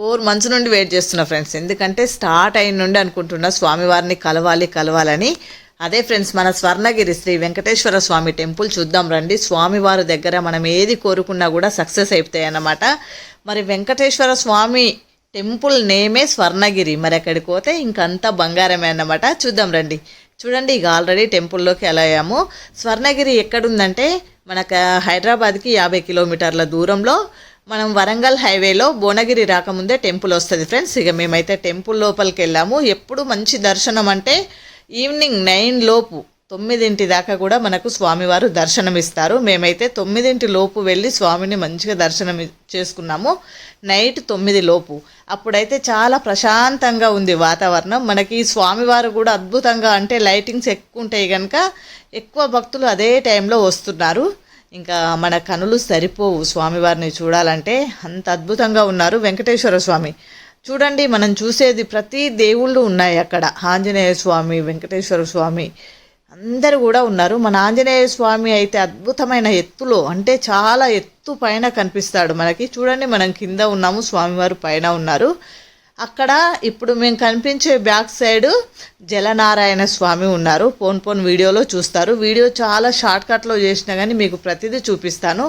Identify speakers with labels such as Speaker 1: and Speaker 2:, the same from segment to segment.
Speaker 1: Four months నుండి wait చేస్తున్నా friends. ఎందుకంటే స్టార్ట్ అయిన నుండి అనుకుంటున్నా స్వామివారిని కలవాలి కలవాలని. అదే ఫ్రెండ్స్ మన స్వర్ణగిరి శ్రీ వెంకటేశ్వర స్వామి టెంపుల్ చూద్దాం రండి. స్వామివారి దగ్గర మనం ఏది కోరుకున్నా కూడా సక్సెస్ అయిపోతాయి అన్నమాట. మరి వెంకటేశ్వర స్వామి టెంపుల్ నేమే స్వర్ణగిరి. మరి అక్కడికి పోతే ఇంకంతా బంగారమే అన్నమాట. చూద్దాం రండి. చూడండి ఇక ఆల్రెడీ టెంపుల్లోకి ఎలా అయ్యాము. స్వర్ణగిరి ఎక్కడుందంటే మనకు హైదరాబాద్కి యాభై కిలోమీటర్ల దూరంలో మనం వరంగల్ హైవేలో భువనగిరి రాకముందే టెంపుల్ వస్తుంది ఫ్రెండ్స్. ఇక మేమైతే టెంపుల్ లోపలికి వెళ్ళాము. ఎప్పుడు మంచి దర్శనం అంటే ఈవినింగ్ నైన్ లోపు తొమ్మిదింటి దాకా కూడా మనకు స్వామివారు దర్శనం ఇస్తారు మేమైతే తొమ్మిదింటి లోపు వెళ్ళి స్వామిని మంచిగా దర్శనం చేసుకున్నాము. నైట్ తొమ్మిది లోపు. అప్పుడైతే చాలా ప్రశాంతంగా ఉంది వాతావరణం. మనకి స్వామివారు కూడా అద్భుతంగా అంటే లైటింగ్స్ ఎక్కువ ఉంటాయి కనుక ఎక్కువ భక్తులు అదే టైంలో వస్తున్నారు. ఇంకా మన కనులు సరిపోవు స్వామివారిని చూడాలంటే. అంత అద్భుతంగా ఉన్నారు వెంకటేశ్వర స్వామి. చూడండి మనం చూసేది ప్రతి దేవుళ్ళు ఉన్నాయి అక్కడ. ఆంజనేయ స్వామి వెంకటేశ్వర స్వామి. అందరూ కూడా ఉన్నారు. మన ఆంజనేయ స్వామి అయితే అద్భుతమైన ఎత్తులో అంటే చాలా ఎత్తు పైన కనిపిస్తాడు మనకి. చూడండి మనం కింద ఉన్నాము స్వామివారు పైన ఉన్నారు. అక్కడ ఇప్పుడు మేము కనిపించే బ్యాక్ సైడ్ జలనారాయణ స్వామి ఉన్నారు. పోన్ పోన్ వీడియోలో చూస్తారు. వీడియో చాలా షార్ట్ కట్లో చేసినా కానీ మీకు ప్రతిదీ చూపిస్తాను.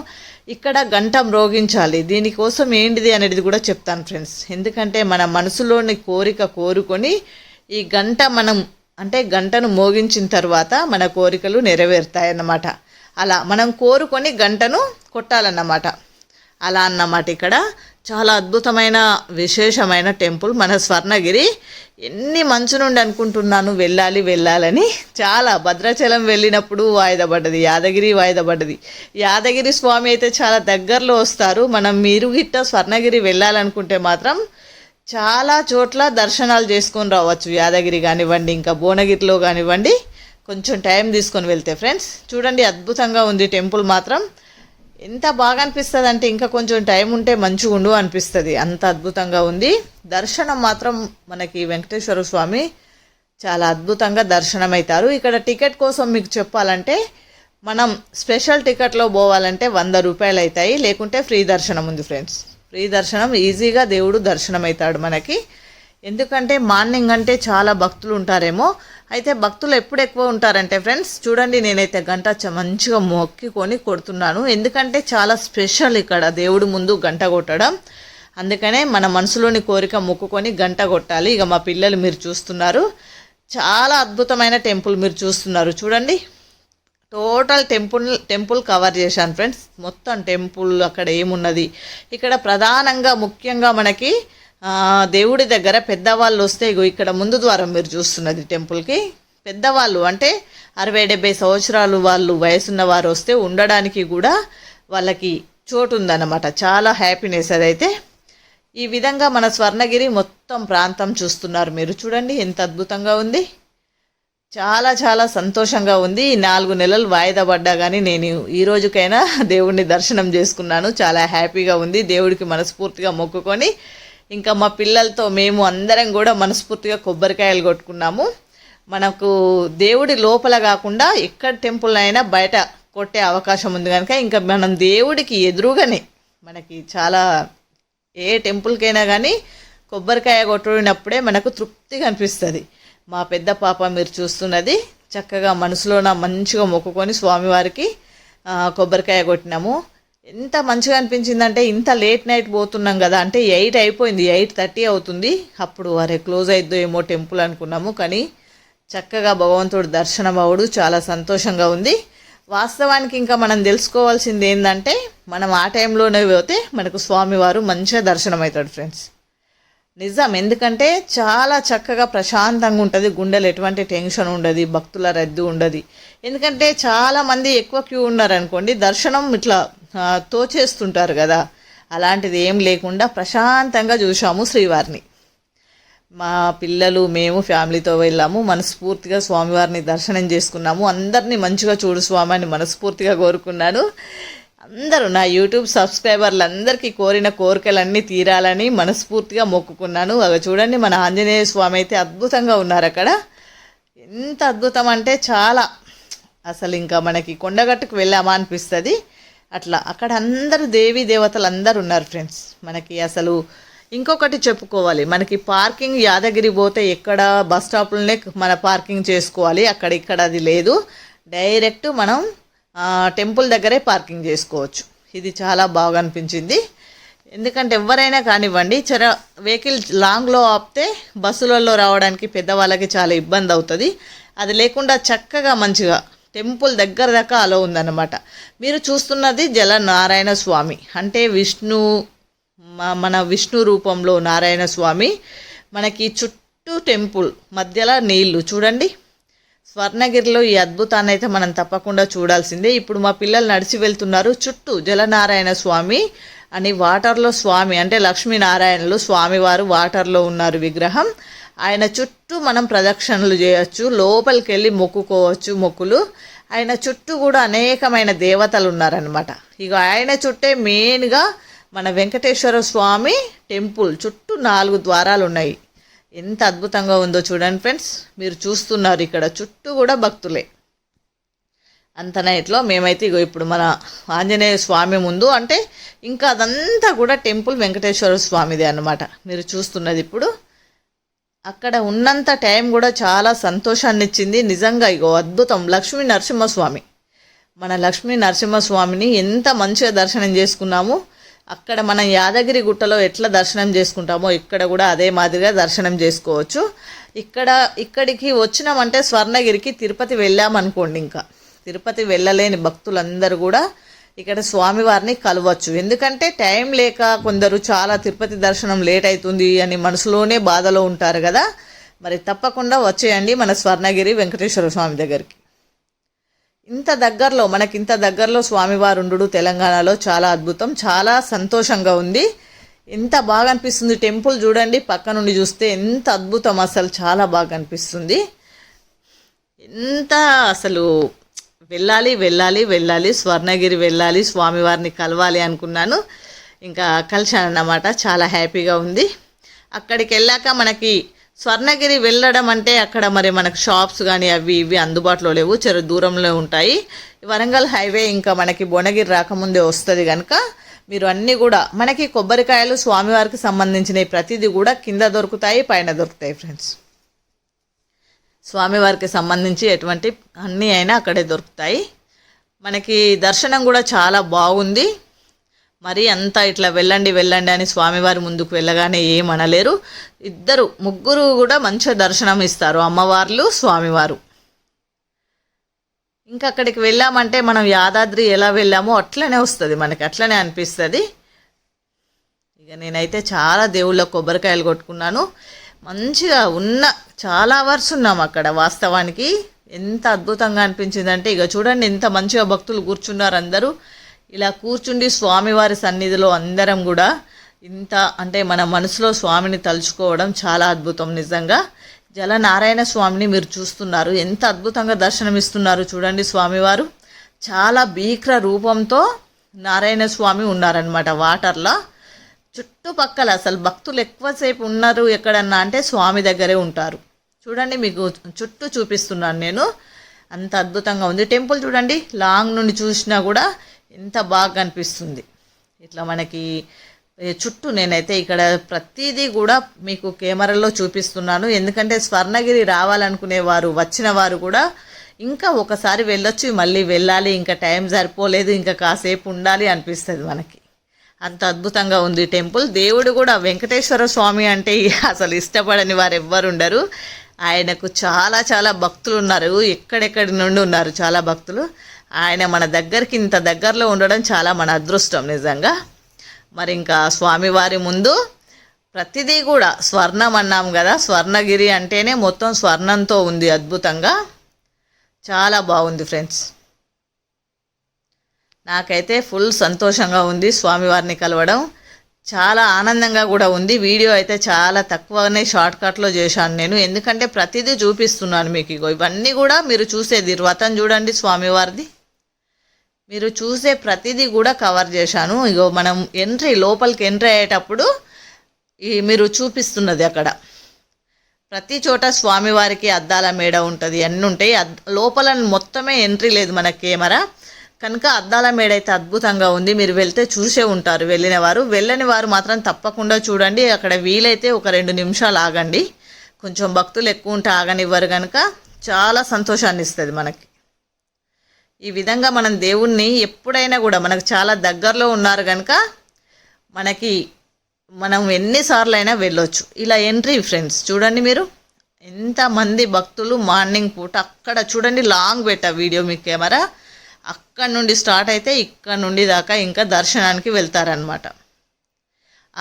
Speaker 1: ఇక్కడ గంట మ్రోగించాలి దీనికోసం ఏంటిది అనేది కూడా చెప్తాను ఫ్రెండ్స్. ఎందుకంటే మన మనసులోని కోరిక కోరుకొని ఈ గంట మనం అంటే గంటను మోగించిన తర్వాత మన కోరికలు నెరవేరుతాయన్నమాట. అలా మనం కోరుకొని గంటను కొట్టాలన్నమాట. అలా అన్నమాట ఇక్కడ. చాలా అద్భుతమైన విశేషమైన టెంపుల్ మన స్వర్ణగిరి. ఎన్ని మంచు నుండి అనుకుంటున్నాను వెళ్ళాలి వెళ్ళాలని. చాలా భద్రాచలం వెళ్ళినప్పుడు వాయిదా పడ్డది యాదగిరి వాయిదా పడ్డది యాదగిరి స్వామి అయితే చాలా దగ్గరలో వస్తారు. మనం మీరు గిట్ట స్వర్ణగిరి వెళ్ళాలనుకుంటే మాత్రం చాలా చోట్ల దర్శనాలు చేసుకొని రావచ్చు. యాదగిరి కానివ్వండి ఇంకా భువనగిరిలో కానివ్వండి కొంచెం టైం తీసుకొని వెళ్తే ఫ్రెండ్స్. చూడండి అద్భుతంగా ఉంది టెంపుల్ మాత్రం. ఎంత బాగా అనిపిస్తుంది అంటే ఇంకా కొంచెం టైం ఉంటే మంచిగా ఉండు అనిపిస్తుంది. అంత అద్భుతంగా ఉంది. దర్శనం మాత్రం మనకి వెంకటేశ్వర స్వామి చాలా అద్భుతంగా దర్శనం అవుతారు ఇక్కడ టికెట్ కోసం మీకు చెప్పాలంటే మనం స్పెషల్ టికెట్లో పోవాలంటే వంద రూపాయలు అవుతాయి లేకుంటే ఫ్రీ దర్శనం ఉంది ఫ్రెండ్స్. ఫ్రీ దర్శనం ఈజీగా దేవుడు దర్శనం అవుతాడు మనకి. ఎందుకంటే మార్నింగ్ అంటే చాలా భక్తులు ఉంటారేమో. అయితే భక్తులు ఎప్పుడు ఎక్కువ ఉంటారంటే ఫ్రెండ్స్ చూడండి నేనైతే గంట చ- మంచిగా మొక్కుకొని కొడుతున్నాను. ఎందుకంటే చాలా స్పెషల్ ఇక్కడ దేవుడు ముందు గంట కొట్టడం. అందుకనే మన మనసులోని కోరిక మొక్కుకొని గంట కొట్టాలి. ఇక మా పిల్లలు మీరు చూస్తున్నారు. చాలా అద్భుతమైన టెంపుల్ మీరు చూస్తున్నారు. చూడండి. టోటల్ టెంపుల్ టెంపుల్ కవర్ చేశాను ఫ్రెండ్స్. మొత్తం టెంపుల్ అక్కడ ఏమున్నది? ఇక్కడ ప్రధానంగా ముఖ్యంగా మనకి దేవుడి దగ్గర పెద్దవాళ్ళు వస్తే ఇగో ఇక్కడ ముందు ద్వారం మీరు చూస్తున్నది టెంపుల్కి పెద్దవాళ్ళు అంటే అరవై డెబ్బై సంవత్సరాలు వాళ్ళు వయసున్న వారు వస్తే ఉండడానికి కూడా వాళ్ళకి చోటు ఉందన్నమాట చాలా హ్యాపీనెస్ అదైతే. ఈ విధంగా మన స్వర్ణగిరి మొత్తం ప్రాంతం చూస్తున్నారు మీరు. చూడండి ఎంత అద్భుతంగా ఉంది. చాలా చాలా సంతోషంగా ఉంది. ఈ నాలుగు నెలలు వాయిదా పడ్డా కానీ నేను ఈ రోజుకైనా దేవుడిని దర్శనం చేసుకున్నాను. చాలా హ్యాపీగా ఉంది. దేవుడికి మనస్ఫూర్తిగా మొక్కుకొని ఇంకా మా పిల్లలతో మేము అందరం కూడా మనస్ఫూర్తిగా కొబ్బరికాయలు కొట్టుకున్నాము. మనకు దేవుడి లోపల కాకుండా ఎక్కడ టెంపుల్ అయినా బయట కొట్టే అవకాశం ఉంది కనుక ఇంకా మనం దేవుడికి ఎదురుగానే మనకి చాలా ఏ టెంపుల్కైనా కానీ కొబ్బరికాయ కొట్టినప్పుడే మనకు తృప్తిగా అనిపిస్తుంది. మా పెద్ద పాప మీరు చూస్తున్నది చక్కగా మనసులోన మంచిగా మొక్కుకొని స్వామివారికి కొబ్బరికాయ కొట్టినాము. ఎంత మంచిగా అనిపించిందంటే ఇంత లేట్ నైట్ పోతున్నాం కదా అంటే ఎయిట్ అయిపోయింది ఎయిట్ థర్టీ అవుతుంది. అప్పుడు అరే క్లోజ్ అయిద్దో ఏమో టెంపుల్ అనుకున్నాము కానీ చక్కగా భగవంతుడు దర్శనం అవ్వడు చాలా సంతోషంగా ఉంది. వాస్తవానికి ఇంకా మనం తెలుసుకోవాల్సింది ఏంటంటే మనం ఆ టైంలోనే పోతే మనకు స్వామివారు మంచిగా దర్శనం అవుతాడు ఫ్రెండ్స్ నిజం. ఎందుకంటే చాలా చక్కగా ప్రశాంతంగా ఉంటుంది. గుండెలు ఎటువంటి టెన్షన్ ఉండదు. భక్తుల రద్దీ ఉండదు. ఎందుకంటే చాలామంది ఎక్కువ క్యూ ఉన్నారనుకోండి దర్శనం ఇట్లా తోచేస్తుంటారు కదా. అలాంటిది ఏం లేకుండా ప్రశాంతంగా చూసాము శ్రీవారిని. మా పిల్లలు మేము ఫ్యామిలీతో వెళ్ళాము. మనస్ఫూర్తిగా స్వామివారిని దర్శనం చేసుకున్నాము. అందరినీ మంచిగా చూడు స్వామి అని మనస్ఫూర్తిగా కోరుకున్నాను. అందరూ నా యూట్యూబ్ సబ్స్క్రైబర్లు అందరికీ కోరిన కోరికలన్నీ తీరాలని మనస్ఫూర్తిగా మొక్కుకున్నాను. అవి చూడండి మన ఆంజనేయ స్వామి అయితే అద్భుతంగా ఉన్నారు అక్కడ. ఎంత అద్భుతం అంటే చాలా. అసలు ఇంకా మనకి కొండగట్టుకు వెళ్ళామా అనిపిస్తుంది. అట్లా అక్కడ అందరూ దేవీ దేవతలు అందరు ఉన్నారు ఫ్రెండ్స్. మనకి అసలు ఇంకొకటి చెప్పుకోవాలి. మనకి పార్కింగ్ యాదగిరి పోతే ఎక్కడ బస్ స్టాప్లోనే మన పార్కింగ్ చేసుకోవాలి. అక్కడ ఇక్కడ అది లేదు. డైరెక్ట్ మనం టెంపుల్ దగ్గరే పార్కింగ్ చేసుకోవచ్చు. ఇది చాలా బాగా అనిపించింది. ఎందుకంటే ఎవరైనా కానివ్వండి చర వెహికల్ లాంగ్లో ఆపితే బస్సులలో రావడానికి పెద్దవాళ్ళకి చాలా ఇబ్బంది అవుతుంది. అది లేకుండా చక్కగా మంచిగా టెంపుల్ దగ్గర దాకా అలో ఉందన్నమాట. మీరు చూస్తున్నది జల నారాయణ స్వామి. అంటే విష్ణు మ- మన విష్ణు రూపంలో నారాయణ స్వామి. మనకి చుట్టూ టెంపుల్ మధ్యలో నీళ్ళు చూడండి. స్వర్ణగిరిలో ఈ అద్భుతాన్ని అయితే మనం తప్పకుండా చూడాల్సిందే. ఇప్పుడు మా పిల్లలు నడిచి వెళ్తున్నారు. చుట్టూ జలనారాయణ స్వామి అని వాటర్లో స్వామి అంటే లక్ష్మీనారాయణలు స్వామివారు వాటర్లో ఉన్నారు విగ్రహం. ఆయన చుట్టూ మనం ప్రదక్షిణలు చేయొచ్చు లోపలికి వెళ్ళి మొక్కుకోవచ్చు మొక్కులు. ఆయన చుట్టూ కూడా అనేకమైన దేవతలు ఉన్నారనమాట ఇక ఆయన చుట్టే మెయిన్గా మన వెంకటేశ్వర స్వామి టెంపుల్. చుట్టూ నాలుగు ద్వారాలు ఉన్నాయి ఎంత అద్భుతంగా ఉందో చూడండి ఫ్రెండ్స్. మీరు చూస్తున్నారు ఇక్కడ చుట్టూ కూడా భక్తులే. అంత నైట్లో మేమైతే ఇగో ఇప్పుడు మన ఆంజనేయ స్వామి ముందు అంటే ఇంకా అదంతా కూడా టెంపుల్ వెంకటేశ్వర స్వామిదే అనమాట మీరు చూస్తున్నది ఇప్పుడు. అక్కడ ఉన్నంత టైం కూడా చాలా సంతోషాన్ని ఇచ్చింది. నిజంగా ఇగో అద్భుతం. లక్ష్మీ నరసింహస్వామి. మన లక్ష్మీ నరసింహస్వామిని ఎంత మంచిగా దర్శనం చేసుకున్నాము. అక్కడ మనం యాదగిరి గుట్టలో ఎట్లా దర్శనం చేసుకుంటామో ఇక్కడ కూడా అదే మాదిరిగా దర్శనం చేసుకోవచ్చు. ఇక్కడ ఇక్కడికి వచ్చినామంటే స్వర్ణగిరికి తిరుపతి వెళ్ళామనుకోండి ఇంకా. తిరుపతి వెళ్ళలేని భక్తులందరూ కూడా ఇక్కడ స్వామివారిని కలవచ్చు. ఎందుకంటే టైం లేక కొందరు చాలా తిరుపతి దర్శనం లేట్ అవుతుంది అని మనసులోనే బాధలో ఉంటారు కదా. మరి తప్పకుండా వచ్చేయండి మన స్వర్ణగిరి వెంకటేశ్వర స్వామి దగ్గరికి. ఇంత దగ్గరలో మనకి ఇంత దగ్గరలో స్వామివారు ఉండు తెలంగాణలో చాలా అద్భుతం చాలా సంతోషంగా ఉంది. ఎంత బాగా అనిపిస్తుంది టెంపుల్ చూడండి పక్క నుండి చూస్తే ఎంత అద్భుతం అసలు చాలా బాగా అనిపిస్తుంది ఎంత అసలు వెళ్ళాలి వెళ్ళాలి వెళ్ళాలి స్వర్ణగిరి వెళ్ళాలి స్వామివారిని కలవాలి అనుకున్నాను. ఇంకా కలిశాను అన్నమాట చాలా హ్యాపీగా ఉంది. అక్కడికి వెళ్ళాక మనకి స్వర్ణగిరి వెళ్ళడం అంటే అక్కడ మరి మనకు షాప్స్ కానీ అవి ఇవి అందుబాటులో లేవు చెర దూరంలో ఉంటాయి. వరంగల్ హైవే ఇంకా మనకి భువనగిరి రాకముందే వస్తుంది కనుక మీరు అన్నీ కూడా మనకి కొబ్బరికాయలు స్వామివారికి సంబంధించిన ప్రతిదీ కూడా కింద దొరుకుతాయి పైన దొరుకుతాయి ఫ్రెండ్స్ స్వామివారికి సంబంధించి ఎటువంటి అన్నీ అయినా అక్కడే దొరుకుతాయి. మనకి దర్శనం కూడా చాలా బాగుంది. మరి అంతా ఇట్లా వెళ్ళండి వెళ్ళండి అని స్వామివారి ముందుకు వెళ్ళగానే ఏమనలేరు ఇద్దరు ముగ్గురు కూడా మంచిగా దర్శనం ఇస్తారు అమ్మవార్లు స్వామివారు. ఇంకా అక్కడికి వెళ్ళామంటే మనం యాదాద్రి ఎలా వెళ్ళామో అట్లనే వస్తుంది మనకి అట్లనే అనిపిస్తుంది. ఇక నేనైతే చాలా దేవుళ్ళ కొబ్బరికాయలు కొట్టుకున్నాను. మంచిగా ఉన్న చాలా అవర్స్ ఉన్నాం అక్కడ వాస్తవానికి. ఎంత అద్భుతంగా అనిపించిందంటే ఇక చూడండి ఎంత మంచిగా భక్తులు కూర్చున్నారు అందరూ. ఇలా కూర్చుండి స్వామివారి సన్నిధిలో అందరం కూడా ఇంత అంటే మన మనసులో స్వామిని తలుచుకోవడం చాలా అద్భుతం నిజంగా. జలనారాయణ స్వామిని మీరు చూస్తున్నారు. ఎంత అద్భుతంగా దర్శనమిస్తున్నారు చూడండి స్వామివారు. చాలా భీకర రూపంతో నారాయణ స్వామి ఉన్నారనమాట వాటర్లో. చుట్టుపక్కల అసలు భక్తులు ఎక్కువసేపు ఉన్నారు ఎక్కడన్నా అంటే స్వామి దగ్గరే ఉంటారు. చూడండి మీకు చుట్టూ చూపిస్తున్నాను నేను. అంత అద్భుతంగా ఉంది. టెంపుల్ చూడండి. లాంగ్ నుండి చూసినా కూడా ఎంత బాగా కనిపిస్తుంది. ఇట్లా మనకి చుట్టూ నేనైతే ఇక్కడ ప్రతిదీ కూడా మీకు కెమెరాలో చూపిస్తున్నాను. ఎందుకంటే స్వర్ణగిరి రావాలనుకునే వారు వచ్చిన వారు కూడా ఇంకా ఒకసారి వెళ్ళొచ్చు మళ్ళీ వెళ్ళాలి ఇంకా టైం సరిపోలేదు ఇంకా కాసేపు ఉండాలి అనిపిస్తుంది మనకి. అంత అద్భుతంగా ఉంది టెంపుల్. దేవుడు కూడా వెంకటేశ్వర స్వామి అంటే అసలు ఇష్టపడని వారు ఎవ్వరు ఉండరు. ఆయనకు చాలా చాలా భక్తులు ఉన్నారు. ఎక్కడెక్కడి నుండి ఉన్నారు చాలా భక్తులు. ఆయన మన దగ్గరికి ఇంత దగ్గరలో ఉండడం చాలా మన అదృష్టం నిజంగా. మరి ఇంకా స్వామివారి ముందు ప్రతిదీ కూడా స్వర్ణం అన్నాం కదా స్వర్ణగిరి అంటేనే మొత్తం స్వర్ణంతో ఉంది అద్భుతంగా. చాలా బాగుంది ఫ్రెండ్స్. నాకైతే ఫుల్ సంతోషంగా ఉంది స్వామివారిని కలవడం. చాలా ఆనందంగా కూడా ఉంది. వీడియో అయితే చాలా తక్కువనే షార్ట్ కట్లో చేశాను నేను. ఎందుకంటే ప్రతిదీ చూపిస్తున్నాను మీకు ఇగో. ఇవన్నీ కూడా మీరు చూసేది. రథం చూడండి స్వామివారిది. మీరు చూసే ప్రతిదీ కూడా కవర్ చేశాను. ఇగో మనం ఎంట్రీ లోపలికి ఎంట్రీ అయ్యేటప్పుడు ఈ మీరు చూపిస్తున్నది అక్కడ. ప్రతి చోట స్వామివారికి అద్దాల మేడ ఉంటుంది అన్నీ ఉంటాయి. అద్ లోపల మొత్తమే ఎంట్రీ లేదు మన కెమెరా. కనుక అద్దాల మేడ అయితే అద్భుతంగా ఉంది. మీరు వెళ్తే చూసే ఉంటారు వెళ్ళిన వారు వెళ్ళని వారు మాత్రం తప్పకుండా చూడండి. అక్కడ వీలైతే ఒక రెండు నిమిషాలు ఆగండి. కొంచెం భక్తులు ఎక్కువ ఉంటే ఆగనివ్వరు కనుక చాలా సంతోషాన్ని ఇస్తుంది మనకి. ఈ విధంగా మనం దేవుణ్ణి ఎప్పుడైనా కూడా మనకు చాలా దగ్గరలో ఉన్నారు కనుక మనకి మనం ఎన్నిసార్లు అయినా వెళ్ళొచ్చు. ఇలా ఎంట్రీ ఫ్రెండ్స్ చూడండి మీరు. ఎంతమంది భక్తులు మార్నింగ్ పూట అక్కడ చూడండి లాంగ్ పెట్టా వీడియో మీ కెమెరా. అక్కడ నుండి స్టార్ట్ అయితే ఇక్కడ నుండి దాకా ఇంకా దర్శనానికి వెళ్తారనమాట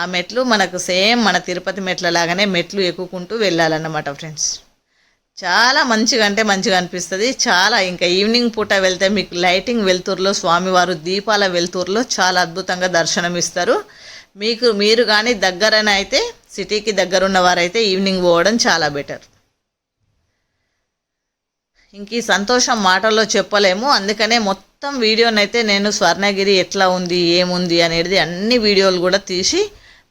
Speaker 1: ఆ మెట్లు మనకు సేమ్ మన తిరుపతి మెట్ల లాగానే మెట్లు ఎక్కుకుంటూ వెళ్ళాలన్నమాట ఫ్రెండ్స్ చాలా మంచిగా అంటే మంచిగా అనిపిస్తుంది. చాలా ఇంకా ఈవినింగ్ పూట వెళ్తే మీకు లైటింగ్ వెలుతురులో స్వామివారు దీపాల వెలుతురులో చాలా అద్భుతంగా దర్శనం ఇస్తారు మీకు మీరు కానీ దగ్గరన అయితే సిటీకి దగ్గరున్న వారైతే ఈవినింగ్ పోవడం చాలా బెటర్ ఇంక ఈ సంతోషం మాటల్లో చెప్పలేము. అందుకనే మొత్తం వీడియోనైతే నేను స్వర్ణగిరి ఎట్లా ఉంది ఏముంది అనేది అన్ని వీడియోలు కూడా తీసి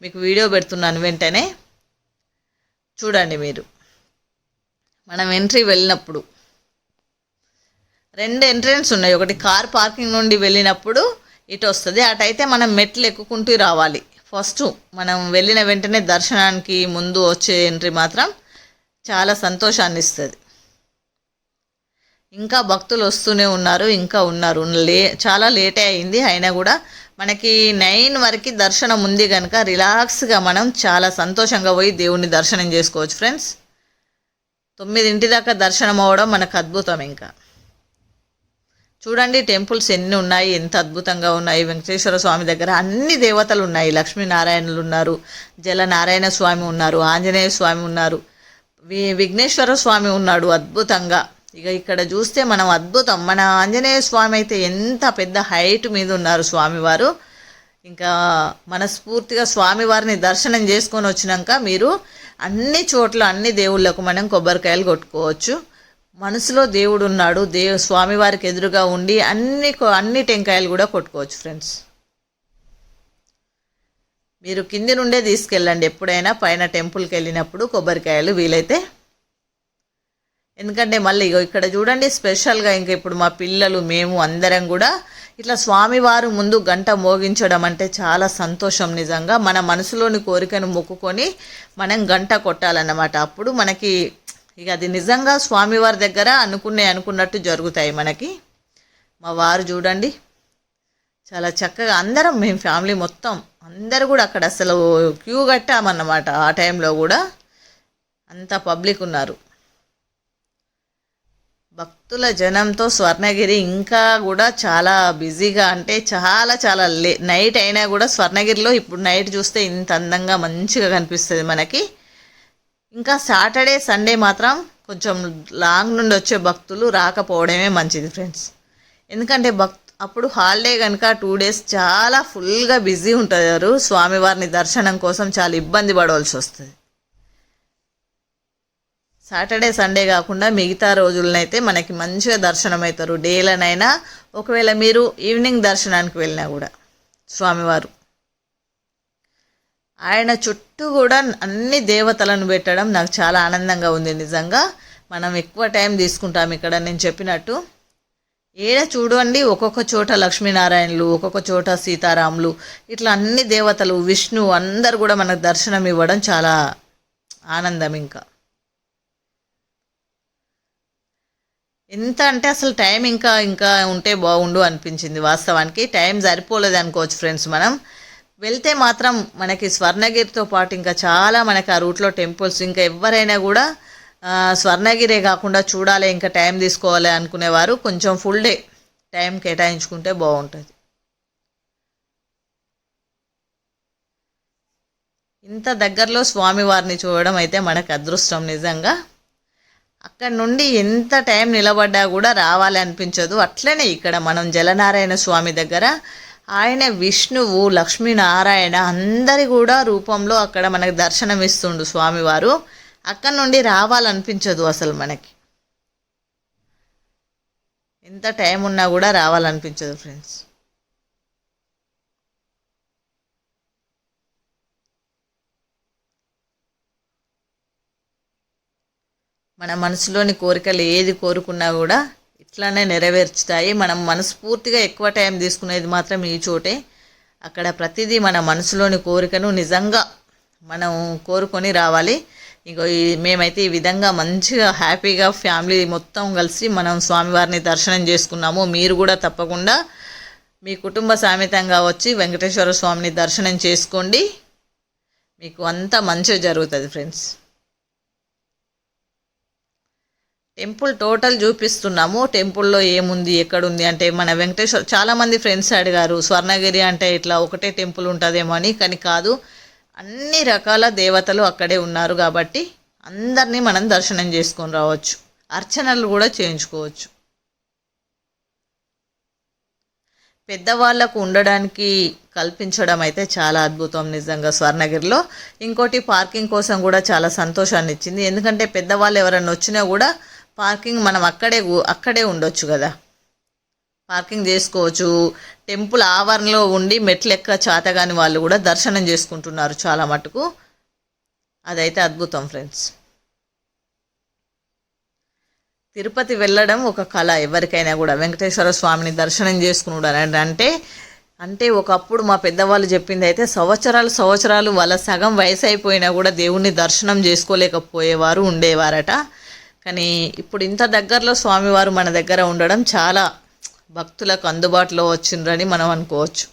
Speaker 1: మీకు వీడియో పెడుతున్నాను వెంటనే. చూడండి మీరు. మనం ఎంట్రీ వెళ్ళినప్పుడు. రెండు ఎంట్రెన్స్ ఉన్నాయి. ఒకటి కార్ పార్కింగ్ నుండి వెళ్ళినప్పుడు ఇటు వస్తుంది. అటైతే మనం మెట్లు ఎక్కుకుంటూ రావాలి. ఫస్ట్ మనం వెళ్ళిన వెంటనే దర్శనానికి ముందు వచ్చే ఎంట్రీ మాత్రం చాలా సంతోషాన్ని ఇస్తుంది. ఇంకా భక్తులు వస్తూనే ఉన్నారు. ఇంకా ఉన్నారు. లే చాలా లేటే అయింది. అయినా కూడా మనకి నైన్ వరకు దర్శనం ఉంది కనుక రిలాక్స్గా మనం చాలా సంతోషంగా పోయి దేవుణ్ణి దర్శనం చేసుకోవచ్చు ఫ్రెండ్స్ తొమ్మిదింటి దాకా దర్శనం అవ్వడం మనకు అద్భుతం ఇంకా. చూడండి టెంపుల్స్ ఎన్ని ఉన్నాయి ఎంత అద్భుతంగా ఉన్నాయి. వెంకటేశ్వర స్వామి దగ్గర అన్ని దేవతలు ఉన్నాయి. లక్ష్మీనారాయణులు ఉన్నారు జలనారాయణ స్వామి ఉన్నారు ఆంజనేయ స్వామి ఉన్నారు. వి విఘ్నేశ్వర స్వామి ఉన్నాడు అద్భుతంగా. ఇక ఇక్కడ చూస్తే మనం అద్భుతం. మన ఆంజనేయ స్వామి అయితే ఎంత పెద్ద హైట్ మీద ఉన్నారు స్వామివారు. ఇంకా మనస్ఫూర్తిగా స్వామివారిని దర్శనం చేసుకొని వచ్చినాక మీరు అన్ని చోట్ల అన్ని దేవుళ్ళకు మనం కొబ్బరికాయలు కొట్టుకోవచ్చు. మనసులో దేవుడు ఉన్నాడు దేవు స్వామివారికి ఎదురుగా ఉండి అన్ని అన్ని టెంకాయలు కూడా కొట్టుకోవచ్చు ఫ్రెండ్స్. మీరు కింది నుండే తీసుకెళ్ళండి ఎప్పుడైనా పైన టెంపుల్కి వెళ్ళినప్పుడు కొబ్బరికాయలు వీలైతే. ఎందుకంటే మళ్ళీ ఇగో ఇక్కడ చూడండి స్పెషల్గా ఇంకా ఇప్పుడు మా పిల్లలు మేము అందరం కూడా ఇట్లా స్వామివారు ముందు గంట మోగించడం అంటే చాలా సంతోషం నిజంగా. మన మనసులోని కోరికను మొక్కుకొని మనం గంట కొట్టాలన్నమాట. అప్పుడు మనకి ఇక అది నిజంగా స్వామివారి దగ్గర అనుకునే అనుకున్నట్టు జరుగుతాయి మనకి. మా వారు చూడండి. చాలా చక్కగా అందరం మేము ఫ్యామిలీ మొత్తం అందరు కూడా అక్కడ అసలు క్యూ కట్టామన్నమాట ఆ టైంలో కూడా. అంత పబ్లిక్ ఉన్నారు. భక్తుల జనంతో స్వర్ణగిరి ఇంకా కూడా చాలా బిజీగా అంటే చాలా చాలా లే నైట్ అయినా కూడా స్వర్ణగిరిలో ఇప్పుడు నైట్ చూస్తే ఇంత అందంగా మంచిగా కనిపిస్తుంది మనకి. ఇంకా సాటర్డే సండే మాత్రం కొంచెం లాంగ్ నుండి వచ్చే భక్తులు రాకపోవడమే మంచిది ఫ్రెండ్స్. ఎందుకంటే భక్ అప్పుడు హాలిడే కనుక టూ డేస్ చాలా ఫుల్గా బిజీ ఉంటారు. స్వామివారిని దర్శనం కోసం చాలా ఇబ్బంది పడవలసి వస్తుంది. సాటర్డే సండే కాకుండా మిగతా రోజులనైతే మనకి మంచిగా దర్శనం అవుతారు డేలనైనా ఒకవేళ మీరు ఈవినింగ్ దర్శనానికి వెళ్ళినా కూడా స్వామివారు. ఆయన చుట్టూ కూడా అన్ని దేవతలను పెట్టడం నాకు చాలా ఆనందంగా ఉంది నిజంగా. మనం ఎక్కువ టైం తీసుకుంటాం ఇక్కడ నేను చెప్పినట్టు. ఏడ చూడండి ఒక్కొక్క చోట లక్ష్మీనారాయణలు ఒక్కొక్క చోట సీతారాములు ఇట్లా అన్ని దేవతలు విష్ణు అందరు కూడా మనకు దర్శనం ఇవ్వడం చాలా ఆనందం ఇంకా. ఎంత అంటే అసలు టైం ఇంకా ఇంకా ఉంటే బాగుండు అనిపించింది వాస్తవానికి. టైం సరిపోలేదు అనుకోవచ్చు ఫ్రెండ్స్ మనం. వెళ్తే మాత్రం మనకి స్వర్ణగిరితో పాటు ఇంకా చాలా మనకి ఆ రూట్లో టెంపుల్స్ ఇంకా ఎవరైనా కూడా స్వర్ణగిరే కాకుండా చూడాలి ఇంకా టైం తీసుకోవాలి అనుకునేవారు. కొంచెం ఫుల్ డే టైం కేటాయించుకుంటే బాగుంటుంది. ఇంత దగ్గరలో స్వామివారిని చూడడం అయితే మనకు అదృష్టం నిజంగా. అక్కడ నుండి ఎంత టైం నిలబడ్డా కూడా రావాలి అనిపించదు. అట్లనే ఇక్కడ మనం జలనారాయణ స్వామి దగ్గర ఆయన విష్ణువు లక్ష్మీనారాయణ అందరి కూడా రూపంలో అక్కడ మనకు దర్శనం ఇస్తుండు స్వామివారు. అక్కడ నుండి రావాలనిపించదు అసలు మనకి. ఎంత టైం ఉన్నా కూడా రావాలనిపించదు ఫ్రెండ్స్. మన మనసులోని కోరికలు ఏది కోరుకున్నా కూడా ఇట్లానే నెరవేర్చుతాయి. మనం మనస్ఫూర్తిగా ఎక్కువ టైం తీసుకునేది మాత్రం ఈ చోటే. అక్కడ ప్రతిదీ మన మనసులోని కోరికను నిజంగా మనం కోరుకొని రావాలి. ఇంకో ఈ మేమైతే ఈ విధంగా మంచిగా హ్యాపీగా ఫ్యామిలీ మొత్తం కలిసి మనం స్వామివారిని దర్శనం చేసుకున్నాము. మీరు కూడా తప్పకుండా మీ కుటుంబ సామెతంగా వచ్చి వెంకటేశ్వర స్వామిని దర్శనం చేసుకోండి. మీకు అంతా మంచిగా జరుగుతుంది ఫ్రెండ్స్. టెంపుల్ టోటల్ చూపిస్తున్నాము. టెంపుల్లో ఏముంది ఎక్కడుంది అంటే మన వెంకటేశ్వర చాలామంది ఫ్రెండ్స్ అడిగారు స్వర్ణగిరి అంటే ఇట్లా ఒకటే టెంపుల్ ఉంటుందేమో అని కానీ కాదు. అన్ని రకాల దేవతలు అక్కడే ఉన్నారు కాబట్టి అందరినీ మనం దర్శనం చేసుకొని రావచ్చు. అర్చనలు కూడా చేయించుకోవచ్చు. పెద్దవాళ్ళకు ఉండడానికి కల్పించడం అయితే చాలా అద్భుతం నిజంగా స్వర్ణగిరిలో. ఇంకోటి పార్కింగ్ కోసం కూడా చాలా సంతోషాన్ని ఇచ్చింది ఎందుకంటే పెద్దవాళ్ళు ఎవరైనా వచ్చినా కూడా పార్కింగ్ మనం అక్కడే అక్కడే ఉండొచ్చు కదా. పార్కింగ్ చేసుకోవచ్చు. టెంపుల్ ఆవరణలో ఉండి మెట్లు ఎక్క చాతగాని వాళ్ళు కూడా దర్శనం చేసుకుంటున్నారు చాలా మటుకు. అదైతే అద్భుతం ఫ్రెండ్స్. తిరుపతి వెళ్ళడం ఒక కళ ఎవరికైనా కూడా. వెంకటేశ్వర స్వామిని దర్శనం చేసుకున్నాడు అని అంటే అంటే ఒకప్పుడు మా పెద్దవాళ్ళు చెప్పింది అయితే సంవత్సరాలు సంవత్సరాలు వాళ్ళ సగం వయసు అయిపోయినా కూడా దేవుణ్ణి దర్శనం చేసుకోలేకపోయేవారు ఉండేవారట. కానీ ఇప్పుడు ఇంత దగ్గరలో స్వామివారు మన దగ్గర ఉండడం చాలా భక్తులకు అందుబాటులో వచ్చిండ్రని మనం అనుకోవచ్చు.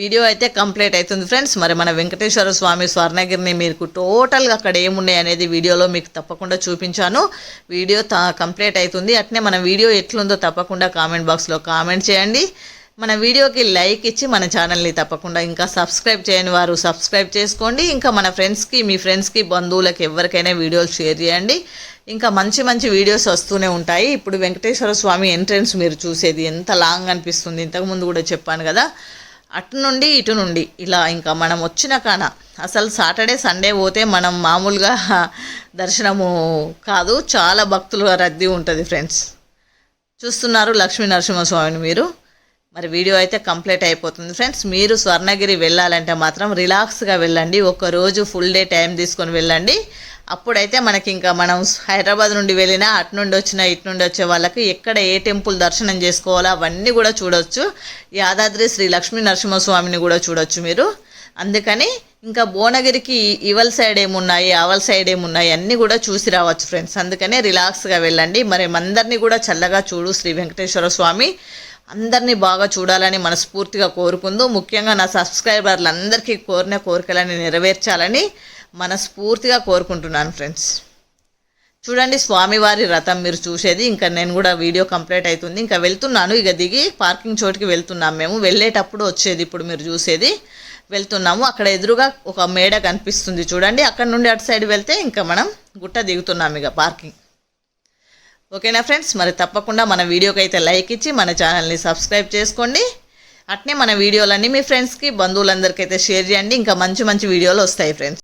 Speaker 1: వీడియో అయితే కంప్లీట్ అవుతుంది ఫ్రెండ్స్. మరి మన వెంకటేశ్వర స్వామి స్వర్ణగిరిని మీకు టోటల్గా అక్కడ ఏమున్నాయి అనేది వీడియోలో మీకు తప్పకుండా చూపించాను. వీడియో కంప్లీట్ అవుతుంది. అట్నే మన వీడియో ఎట్లుందో తప్పకుండా కామెంట్ బాక్స్లో కామెంట్ చేయండి. మన వీడియోకి లైక్ ఇచ్చి మన ఛానల్ని తప్పకుండా ఇంకా సబ్స్క్రైబ్ చేయని వారు సబ్స్క్రైబ్ చేసుకోండి. ఇంకా మన ఫ్రెండ్స్కి మీ ఫ్రెండ్స్కి బంధువులకి ఎవరికైనా వీడియోలు షేర్ చేయండి. ఇంకా మంచి మంచి వీడియోస్ వస్తూనే ఉంటాయి. ఇప్పుడు వెంకటేశ్వర స్వామి ఎంట్రన్స్ మీరు చూసేది ఎంత లాంగ్ అనిపిస్తుంది. ఇంతకుముందు కూడా చెప్పాను కదా. అటు నుండి ఇటు నుండి ఇలా ఇంకా మనం వచ్చిన కాన అసలు సాటర్డే సండే పోతే మనం మామూలుగా దర్శనము కాదు. చాలా భక్తుల రద్దీ ఉంటుంది ఫ్రెండ్స్. చూస్తున్నారు లక్ష్మీ నరసింహస్వామిని మీరు. మరి వీడియో అయితే కంప్లీట్ అయిపోతుంది. ఫ్రెండ్స్ మీరు స్వర్ణగిరి వెళ్ళాలంటే మాత్రం రిలాక్స్గా వెళ్ళండి. ఒక రోజు ఫుల్ డే టైం తీసుకొని వెళ్ళండి. అప్పుడైతే మనకి ఇంకా మనం హైదరాబాద్ నుండి వెళ్ళినా అటు నుండి వచ్చినా ఇటు నుండి వచ్చే వాళ్ళకి ఎక్కడ ఏ టెంపుల్ దర్శనం చేసుకోవాలో అవన్నీ కూడా చూడొచ్చు. యాదాద్రి శ్రీ లక్ష్మీ నరసింహస్వామిని కూడా చూడొచ్చు మీరు. అందుకని ఇంకా భువనగిరికి ఇవల్ సైడ్ ఏమున్నాయి అవల్ సైడ్ ఏమున్నాయి అన్నీ కూడా చూసి రావచ్చు ఫ్రెండ్స్. అందుకనే రిలాక్స్గా వెళ్ళండి. మరి అందరినీ కూడా చల్లగా చూడు శ్రీ వెంకటేశ్వర స్వామి. అందరినీ బాగా చూడాలని మనస్ఫూర్తిగా కోరుకుందు ముఖ్యంగా నా సబ్స్క్రైబర్లు అందరికీ కోరిన కోరికలని నెరవేర్చాలని మనస్ఫూర్తిగా కోరుకుంటున్నాను ఫ్రెండ్స్. చూడండి స్వామివారి రథం మీరు చూసేది ఇంకా నేను కూడా వీడియో కంప్లీట్ అవుతుంది. ఇంకా వెళ్తున్నాను ఇక దిగి పార్కింగ్ చోటుకి వెళ్తున్నాం మేము. వెళ్ళేటప్పుడు వచ్చేది ఇప్పుడు మీరు చూసేది. వెళ్తున్నాము అక్కడ ఎదురుగా ఒక మేడ కనిపిస్తుంది చూడండి. అక్కడ నుండి అటు సైడ్ వెళ్తే ఇంకా మనం గుట్ట దిగుతున్నాం ఇక పార్కింగ్. ఓకేనా ఫ్రెండ్స్? మరి తప్పకుండా మన వీడియోకి అయితే లైక్ ఇచ్చి మన ఛానల్ని సబ్స్క్రైబ్ చేసుకోండి. అట్నే మన వీడియోలన్నీ మీ ఫ్రెండ్స్కి బంధువులందరికీ అయితే షేర్ చేయండి. ఇంకా మంచి మంచి వీడియోలు వస్తాయి ఫ్రెండ్స్.